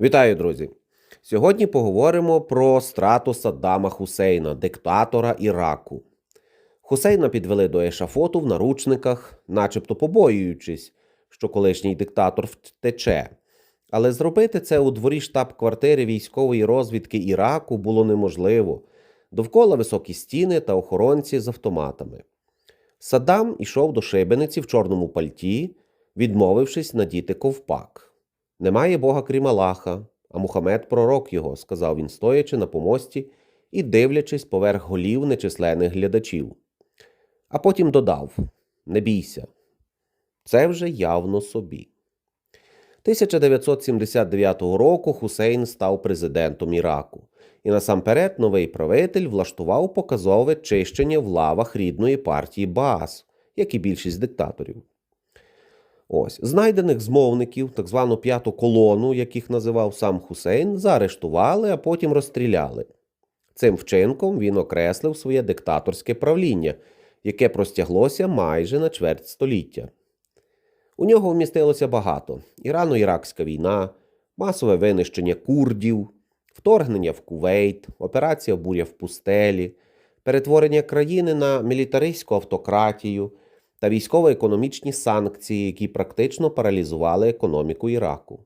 Вітаю, друзі! Сьогодні поговоримо про страту Саддама Хусейна, диктатора Іраку. Хусейна підвели до ешафоту в наручниках, начебто побоюючись, що колишній диктатор втече. Але зробити це у дворі штаб-квартири військової розвідки Іраку було неможливо. Довкола високі стіни та охоронці з автоматами. Саддам ішов до шибениці в чорному пальті, відмовившись надіти ковпак. Немає Бога крім Аллаха, а Мухаммед пророк його, сказав він, стоячи на помості і дивлячись поверх голів нечисленних глядачів. А потім додав: Не бійся, це вже явно собі. 1979 року Хусейн став президентом Іраку, і насамперед новий правитель влаштував показове чищення в лавах рідної партії Баас, як і більшість диктаторів. Ось знайдених змовників, так звану п'яту колону, яких називав сам Хусейн, заарештували, а потім розстріляли. Цим вчинком він окреслив своє диктаторське правління, яке простяглося майже на чверть століття. У нього вмістилося багато: Ірано-Іракська війна, масове винищення курдів, вторгнення в Кувейт, операція буря в пустелі, перетворення країни на мілітаристську автократію та військово-економічні санкції, які практично паралізували економіку Іраку.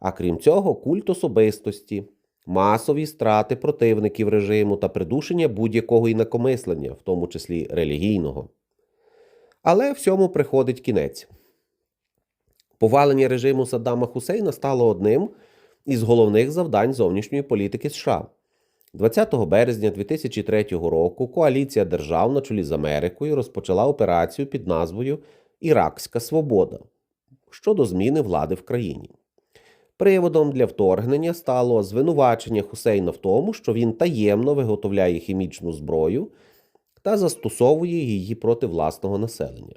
А крім цього, культ особистості, масові страти противників режиму та придушення будь-якого інакомислення, в тому числі релігійного. Але всьому приходить кінець. Повалення режиму Саддама Хусейна стало одним із головних завдань зовнішньої політики США. 20 березня 2003 року коаліція держав на чолі з Америкою розпочала операцію під назвою Іракська Свобода щодо зміни влади в країні. Приводом для вторгнення стало звинувачення Хусейна в тому, що він таємно виготовляє хімічну зброю та застосовує її проти власного населення.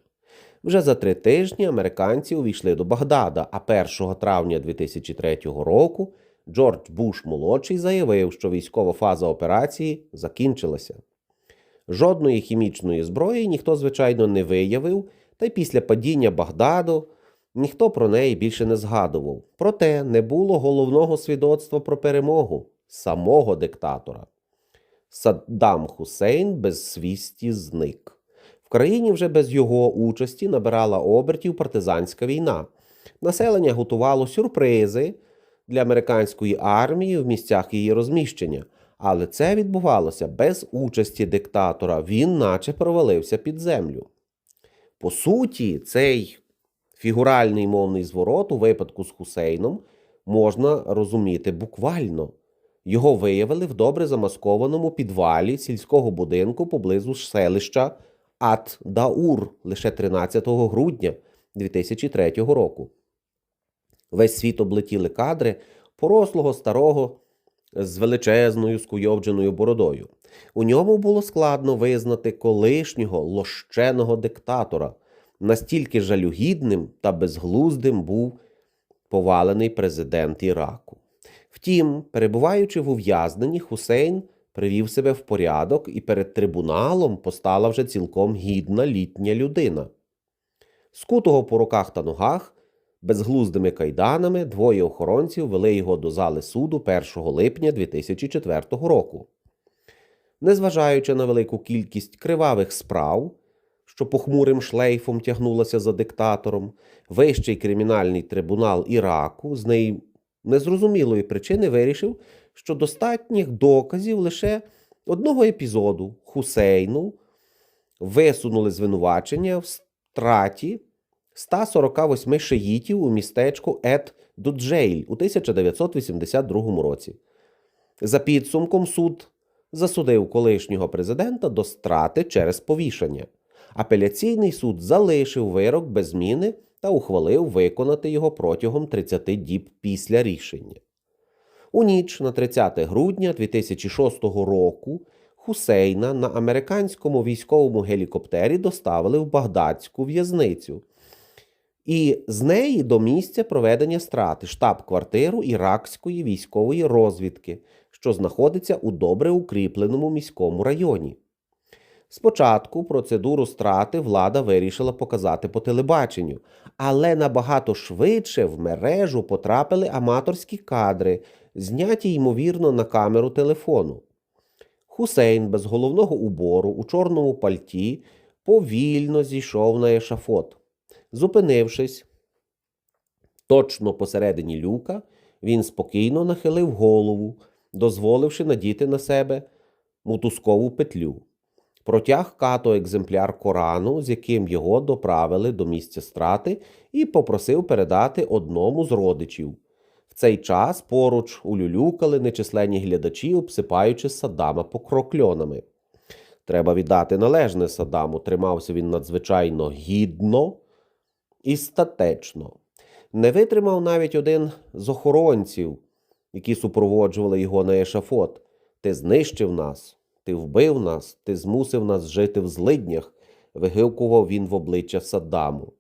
Вже за три тижні американці увійшли до Багдада, а 1 травня 2003 року Джордж Буш молодший заявив, що військова фаза операції закінчилася. Жодної хімічної зброї ніхто, звичайно, не виявив, та й після падіння Багдаду ніхто про неї більше не згадував. Проте не було головного свідоцтва про перемогу самого диктатора. Саддам Хусейн без свісті зник. В країні вже без його участі набирала обертів партизанська війна. Населення готувало сюрпризи для американської армії в місцях її розміщення, але це відбувалося без участі диктатора. Він наче провалився під землю. По суті, цей фігуральний мовний зворот у випадку з Хусейном можна розуміти буквально. Його виявили в добре замаскованому підвалі сільського будинку поблизу селища Ат-Даур лише 13 грудня 2003 року. Весь світ облетіли кадри порослого старого з величезною скуйовдженою бородою. У ньому було складно визнати колишнього лощеного диктатора. Настільки жалюгідним та безглуздим був повалений президент Іраку. Втім, перебуваючи в ув'язненні, Хусейн привів себе в порядок і перед трибуналом постала вже цілком гідна літня людина. Скутого по руках та ногах, безглуздими кайданами, двоє охоронців вели його до зали суду 1 липня 2004 року. Незважаючи на велику кількість кривавих справ, що похмурим шлейфом тягнулася за диктатором, Вищий кримінальний трибунал Іраку з неї незрозумілої причини вирішив, що достатніх доказів лише одного епізоду Хусейну висунули звинувачення в страті 148 шиїтів у містечку Ет Дуджейль у 1982 році. За підсумком суд засудив колишнього президента до страти через повішання. Апеляційний суд залишив вирок без зміни та ухвалив виконати його протягом 30 діб після рішення. У ніч на 30 грудня 2006 року Хусейна на американському військовому гелікоптері доставили в Багдадську в'язницю. І з неї до місця проведення страти штаб-квартиру іракської військової розвідки, що знаходиться у добре укріпленому міському районі. Спочатку процедуру страти влада вирішила показати по телебаченню, але набагато швидше в мережу потрапили аматорські кадри, зняті ймовірно на камеру телефону. Хусейн без головного убору у чорному пальті повільно зійшов на ешафот. Зупинившись, точно посередині люка, він спокійно нахилив голову, дозволивши надіти на себе мотузкову петлю. Протяг като екземпляр Корану, з яким його доправили до місця страти, і попросив передати одному з родичів. В цей час поруч улюлюкали нечисленні глядачі, обсипаючи Саддама покрокльонами. Треба віддати належне Саддаму, тримався він надзвичайно гідно і статечно. Не витримав навіть один з охоронців, які супроводжували його на ешафот. Ти знищив нас, ти вбив нас, ти змусив нас жити в злиднях, вигукував він в обличчя Саддаму.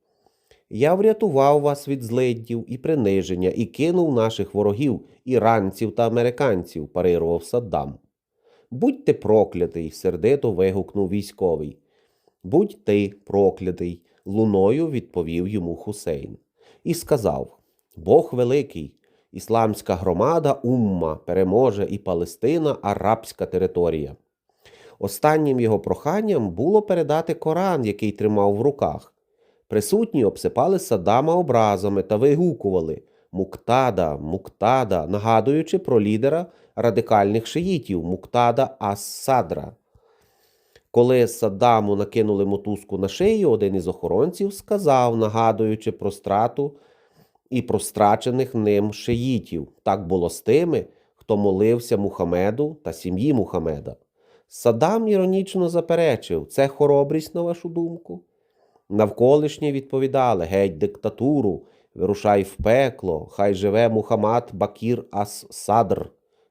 Я врятував вас від злиддів і приниження і кинув наших ворогів, іранців та американців, парирував Саддам. Будь ти проклятий, сердито вигукнув військовий. Будь ти проклятий, луною відповів йому Хусейн. І сказав: Бог великий, ісламська громада Умма переможе і Палестина арабська територія. Останнім його проханням було передати Коран, який тримав в руках. Присутні обсипали Саддама образами та вигукували Муктада, Муктада, нагадуючи про лідера радикальних шиїтів Муктада Ас-Садра. Коли Саддаму накинули мотузку на шию, один із охоронців сказав, нагадуючи про страту і про страчених ним шиїтів. Так було з тими, хто молився Мухамеду та сім'ї Мухамеда. Саддам іронічно заперечив, це хоробрість, на вашу думку. Навколишні відповідали геть диктатуру, вирушай в пекло, хай живе Мухаммад Бакір Ас-Садр,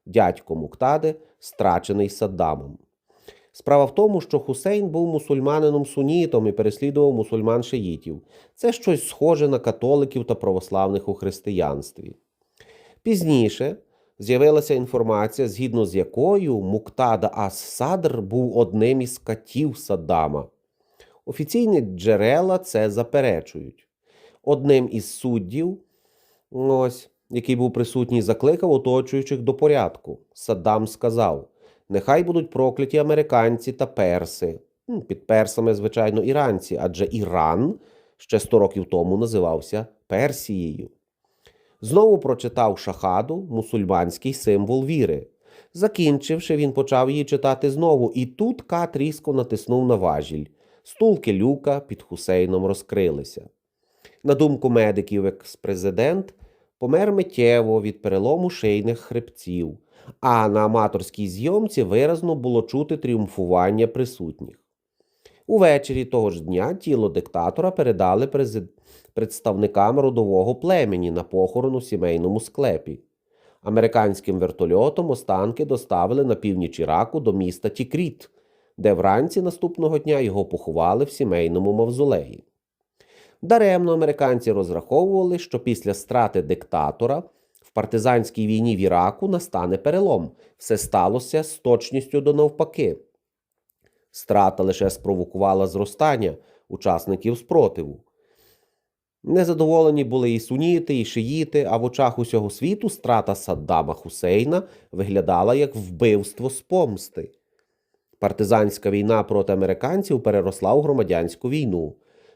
дядько Муктади, страчений Саддамом. Справа в тому, що Хусейн був мусульманином сунітом і переслідував мусульман шиїтів. Це щось схоже на католиків та православних у християнстві. Пізніше з'явилася інформація, згідно з якою Муктада Ас-Садр був одним із катів Саддама. Офіційні джерела це заперечують. Одним із суддів, ось, який був присутній, закликав оточуючих до порядку. Саддам сказав: Нехай будуть прокляті американці та перси. Під персами, звичайно, іранці, адже Іран ще 100 років тому називався Персією. Знову прочитав шахаду, мусульманський символ віри. Закінчивши, він почав її читати знову, і тут Кат різко натиснув на важіль. Стулки люка під хусейном розкрилися. На думку медиків, екс-президент помер миттєво від перелому шийних хребців, а на аматорській зйомці виразно було чути тріумфування присутніх. Увечері того ж дня тіло диктатора передали представникам родового племені на похорон у сімейному склепі. Американським вертольотом останки доставили на північ Іраку до міста Тікріт, де вранці наступного дня його поховали в сімейному мавзолеї. Даремно американці розраховували, що після страти диктатора партизанській війні в Іраку настане перелом. Все сталося з точністю до навпаки. Страта лише спровокувала зростання учасників спротиву. Незадоволені були і суніти, і шиїти, а в очах усього світу страта Саддама Хусейна виглядала як вбивство з помсти. Партизанська війна проти американців переросла у громадянську війну.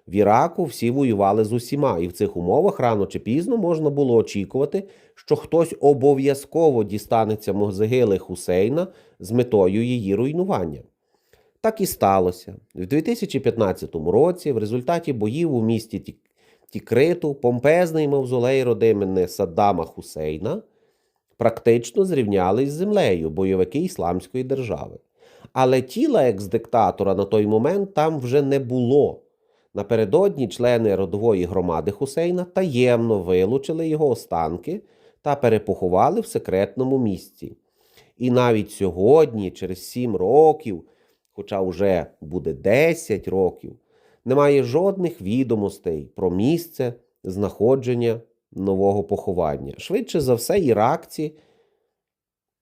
В Іраку всі воювали з усіма, і в цих умовах рано чи пізно можна було очікувати, що хтось обов'язково дістанеться могзигили Хусейна з метою її руйнування. Так і сталося. В 2015 році, в результаті боїв у місті Тікриту, помпезний мавзолей родимини Саддама Хусейна практично зрівняли з землею бойовики Ісламської держави. Але тіла екс-диктатора на той момент там вже не було. Напередодні члени родової громади Хусейна таємно вилучили його останки та перепоховали в секретному місці. І навіть сьогодні, через сім років, хоча вже буде 10 років, немає жодних відомостей про місце знаходження нового поховання. Швидше за все, іракці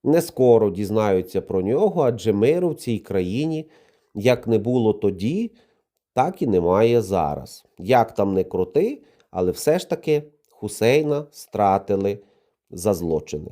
не скоро дізнаються про нього, адже миру в цій країні як не було тоді, так і немає зараз. Як там не крути, але все ж таки Хусейна стратили за злочини.